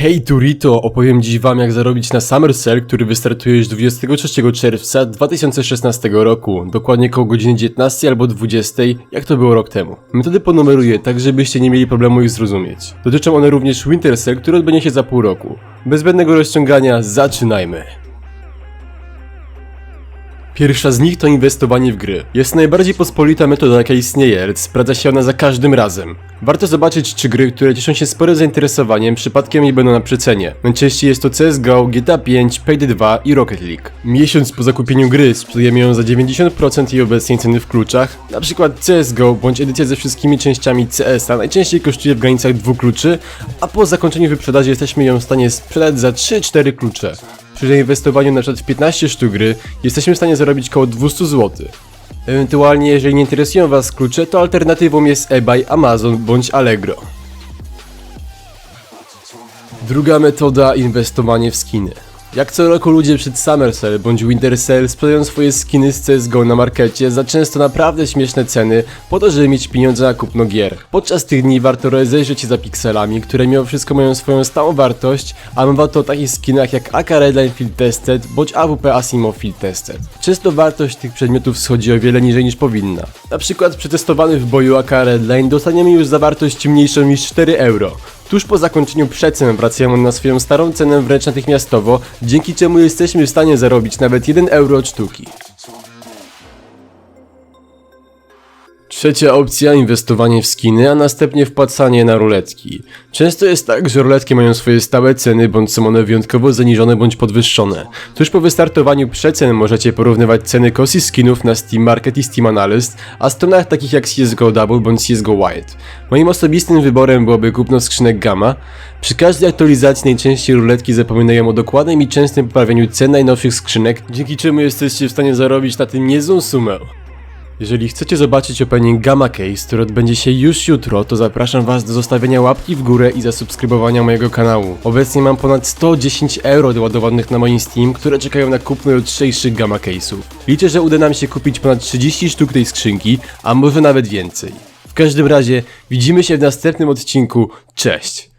Hej Turito, opowiem dziś wam jak zarobić na Summer Sale, który wystartuje już 23 czerwca 2016 roku, dokładnie koło godziny 19 albo 20, jak to było rok temu. Metody ponumeruję tak, żebyście nie mieli problemu ich zrozumieć. Dotyczą one również Winter Sale, który odbędzie się za pół roku. Bez zbędnego rozciągania, zaczynajmy! Pierwsza z nich to inwestowanie w gry. Jest najbardziej pospolita metoda jaka istnieje, lecz sprawdza się ona za każdym razem. Warto zobaczyć czy gry, które cieszą się sporym zainteresowaniem przypadkiem nie będą na przecenie. Najczęściej jest to CSGO, GTA 5, Payday 2 i Rocket League. Miesiąc po zakupieniu gry sprzedajemy ją za 90% jej obecnej ceny w kluczach. Na przykład CSGO bądź edycja ze wszystkimi częściami CS-a najczęściej kosztuje w granicach dwóch kluczy, a po zakończeniu wyprzedaży jesteśmy ją w stanie sprzedać za 3-4 klucze. Przy zainwestowaniu na przykład w 15 sztuk gry jesteśmy w stanie zarobić około 200 zł. Ewentualnie, jeżeli nie interesują Was klucze, to alternatywą jest eBay, Amazon bądź Allegro. Druga metoda inwestowanie w skiny. Jak co roku ludzie przed Summer Sale bądź Winter Sale sprzedają swoje skiny z CSGO na markecie za często naprawdę śmieszne ceny po to, żeby mieć pieniądze na kupno gier. Podczas tych dni warto rozejrzeć się za pikselami, które mimo wszystko mają swoją stałą wartość, a mowa to o takich skinach jak AK Redline Field Tested bądź AWP Asimo Field Tested. Często wartość tych przedmiotów schodzi o wiele niżej niż powinna. Na przykład przetestowany w boju AK Redline dostaniemy już za wartość mniejszą niż 4 euro. Tuż po zakończeniu przecen wracają na swoją starą cenę wręcz natychmiastowo, dzięki czemu jesteśmy w stanie zarobić nawet 1 euro od sztuki. Trzecia opcja inwestowanie w skiny, a następnie wpłacanie na ruletki. Często jest tak, że ruletki mają swoje stałe ceny, bądź są one wyjątkowo zaniżone bądź podwyższone. Tuż po wystartowaniu przecen możecie porównywać ceny kosy skinów na Steam Market i Steam Analyst, a stronach takich jak CSGO Double bądź CSGO Wild. Moim osobistym wyborem byłoby kupno skrzynek Gamma. Przy każdej aktualizacji najczęściej ruletki zapominają o dokładnym i częstym poprawieniu cen najnowszych skrzynek, dzięki czemu jesteście w stanie zarobić na tym niezłą sumę. Jeżeli chcecie zobaczyć opening Gamma Case, który odbędzie się już jutro, to zapraszam was do zostawienia łapki w górę i zasubskrybowania mojego kanału. Obecnie mam ponad 110 euro doładowanych na moim Steam, które czekają na kupno jutrzejszych Gamma Case'ów. Liczę, że uda nam się kupić ponad 30 sztuk tej skrzynki, a może nawet więcej. W każdym razie, widzimy się w następnym odcinku. Cześć!